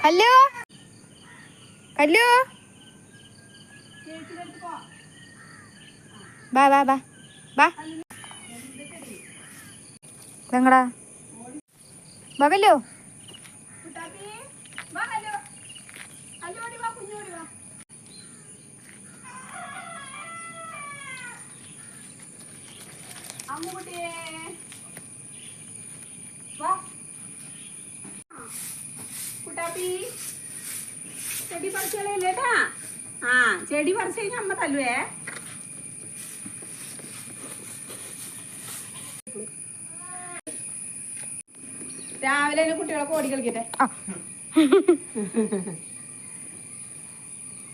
കല്ലു hello ബാ ബാ ബാ. ബാ. ഇതെങ്ങടാ? വകല്ലോ അമ്മുകുട്ടിയെ കുട്ടാപ്പി ചെടി പറിച്ചു കളയല്ലേട്ടാ ആ ചെടി പറിച്ചു കഴിഞ്ഞാൽ അമ്മ തല്ലുവേ. രാവിലെ തന്നെ കുട്ടികളൊക്കെ ഓടി കളിക്കട്ടെ.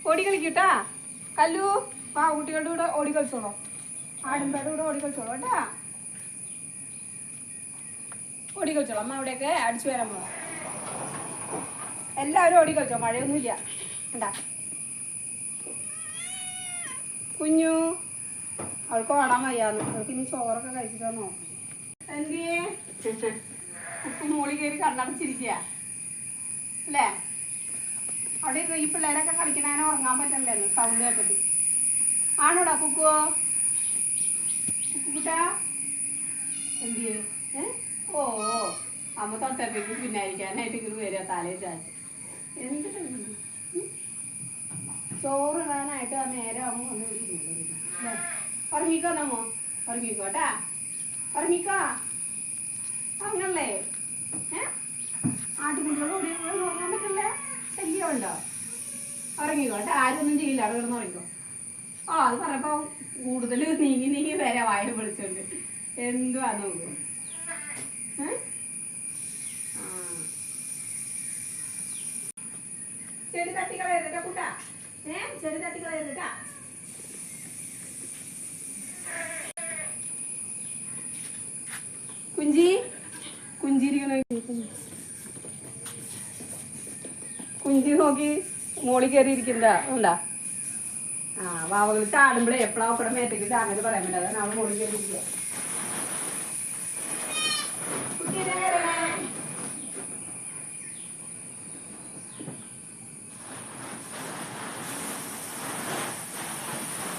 ഓടി കളിക്കൂട്ടാ? കല്ലു ആ കുട്ടികളുടെ കൂടെ ഓടി കളിച്ചോളോ. ആടുമ്പാടെ കൂടെ ഓടി കളിച്ചോളൂ കേട്ടാ. ഓടി കളിച്ചോളൂ. അമ്മ അവിടെയൊക്കെ അടിച്ചു വരാൻ പോകാം എല്ലാവരും ഓടി കളിച്ചോ? മഴയൊന്നുമില്ല. ഉണ്ടാ കുഞ്ഞു അവൾക്ക് ഓടാൻ വയ്യാന്ന്. അവൾക്ക് ഇനി ചോറൊക്കെ കഴിച്ചിട്ടാണോ എന്തിയേ മോളി കയറി കണ്ണടച്ചിരിക്കുക അല്ലേ? അവിടെ ഈ പിള്ളേരൊക്കെ കളിക്കണേനെ ഉറങ്ങാൻ പറ്റണ്ടായിരുന്നു സൗണ്ട് കേട്ടിട്ട്. ആണോടാ കുക്കുവോ? കുക്കുട്ടാ എന്തിയേ? ഓ. അമ്മ തൊട്ടപ്പേക്ക് പിന്നായിരിക്കാനായിട്ട് ഇങ്ങോട്ട് വരിക. തലയിൽ ചാച്ചു? ചോറ് ഇടാനായിട്ട് ആ നേരെ അമ്മ വന്ന്? ഉറങ്ങിക്കോ നമ്മോ ഉറങ്ങിക്കോ കേട്ടാ? ഉറങ്ങിക്കോ? ഉറങ്ങല്ലേ? ആട്ടുകുട്ടികളോട് ഉറങ്ങാൻ ശല്യമുണ്ടോ ഉറങ്ങിക്കോട്ടെ ആരും ഒന്നും ചെയ്യില്ല. അവിടെ കിടന്ന് ഉറങ്ങിക്കോ. ആ അത് പറഞ്ഞപ്പോ കൂടുതൽ നീങ്ങി നീങ്ങി വരെ വായ വിളിച്ചോണ്ട്. എന്തുവാ നോക്കും. ഏ? ആ. ചെടി തട്ടിക്കളയരുതാ കൂട്ടാ. ഏ ചെടി തട്ടിക്കളയരുതാ കുഞ്ചി കുഞ്ചിരിക്കണ കുഞ്ചി നോക്കി മോളി കയറി ഇരിക്കണ്ട ഉണ്ടാ? ആ വാവകൾ ചാടുമ്പോഴേ എപ്പോഴാ ഇവിടെ മേത്തേക്ക് ചാടുന്നത് പറയാൻ പറ്റില്ല. അതാണ് അവൾ മോളി കയറി ഇരിക്കുക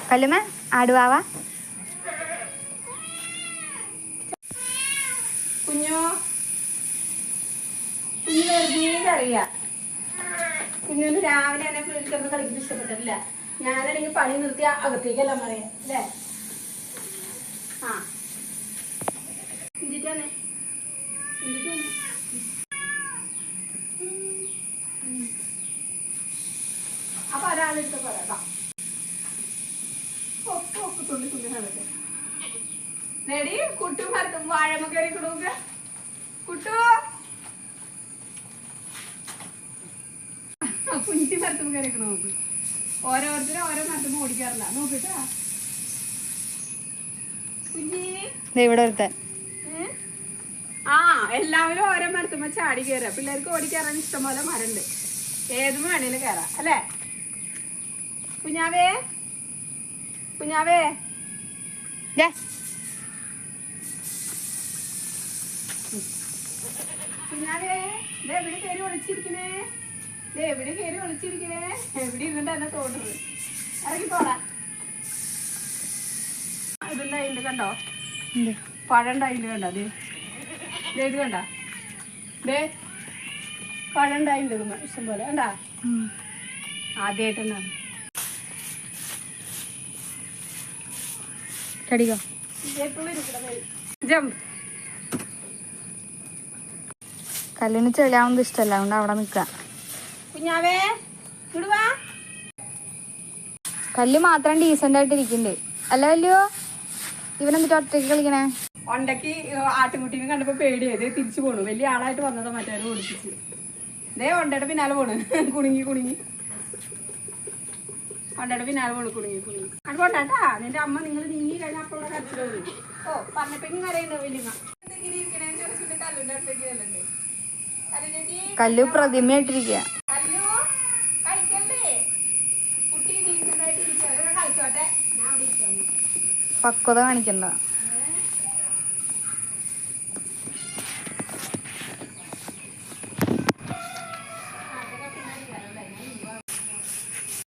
കല്ലുമ ആടുവാവ. കുഞ്ഞു കുഞ്ഞു വെറുതെ കറിയ കുഞ്ഞിന് രാവിലെ എന്നെ കിടന്ന് കളിക്കുന്നത് ഇഷ്ടപ്പെട്ടില്ല ഞാനാണെങ്കിൽ പണി നിർത്തി അകത്തേക്കല്ല പറയാ അല്ലേ? ആ. ഇഞ്ചിട്ടാണ് ഇഞ്ചിട്ടാണ് അപ്പൊ ഒരാളെടുത്ത് പറയാം നെടി കുട്ടു മരത്ത് വാഴമ കയറി കൊടുക്ക. കുട്ടു. കുഞ്ഞി മരത്തും കയറി നോക്ക്. ഓരോരുത്തരും ഓരോ മരത്തും ഓടിക്കാറില്ല നോക്കിട്ടാ. ഇവിടെ ഒരുത്തൻ. ആ എല്ലാവരും ഓരോ മരത്തുമ്മ ചാടി കയറുക പിള്ളേർക്ക് ഓടിക്കയറാൻ ഇഷ്ടംപോലെ മരണ്ട്. ഏതും വേണേലും കയറാം അല്ലേ? കുഞ്ഞാവേ. കുഞ്ഞാവേ. കുഞ്ഞാവേ എവിടെ കയറി ഒളിച്ചിരിക്കണേ? എവിടെ കയറി ഒളിച്ചിരിക്കണേ? എവിടെ ഇരുന്നിട്ട് എന്നെ തോന്നുന്നത്? ഇറങ്ങി പോടാ ഇതുണ്ടായില്ല കണ്ടോ? ഇല്ല പഴം ഉണ്ടായില്ല കണ്ടോ? ദേ. ഇത് കണ്ട? ദേ. പഴം ഉണ്ടായില്ല ഇഷ്ടം പോലെ കണ്ടാ. ആദ്യമായിട്ടെന്നാണ് കടിക്കോ? ജമ്പ് കല്ലിന് ചെളിയാവുന്നത് ഇഷ്ടമല്ല അതുകൊണ്ട് അവിടെ നിൽക്കാം കുഞ്ഞാവേ ഇടുവാ. കല്ല് മാത്രം ഡീസെന്റ് ആയിട്ട് ഇരിക്കണ്ടേ? അല്ല കല്ലുവോ ഇവനെന്നിട്ട് ഒറ്റയ്ക്ക് കളിക്കണേ? ഒണ്ടക്ക് ആട്ടുംകുട്ടീനെ കണ്ടപ്പോ പേടിയത് തിരിച്ചു പോണു. വലിയ ആളായിട്ട് വന്നതാ മറ്റേ ഓടിപ്പിച്ച്. ദേ ഒണ്ടയുടെ പിന്നാലെ പോണു. കുണുങ്ങി കുണുങ്ങി. ഒണ്ടയുടെ പിന്നെ പോണു കുടുങ്ങി കുണുങ്ങി. അത് പോണ്ടാട്ടാ നിന്റെ അമ്മ നിങ്ങൾ നീങ്ങി കഴിഞ്ഞാൽ അപ്പോൾ കരച്ചിൽ വരും. ഓ പറഞ്ഞപ്പോ കരയുണ്ട് വലിയ കല്ലു പ്രതിമയായിട്ടിരിക്കുക ഇരിക്കാം പക്വത കാണിക്കണ്ട.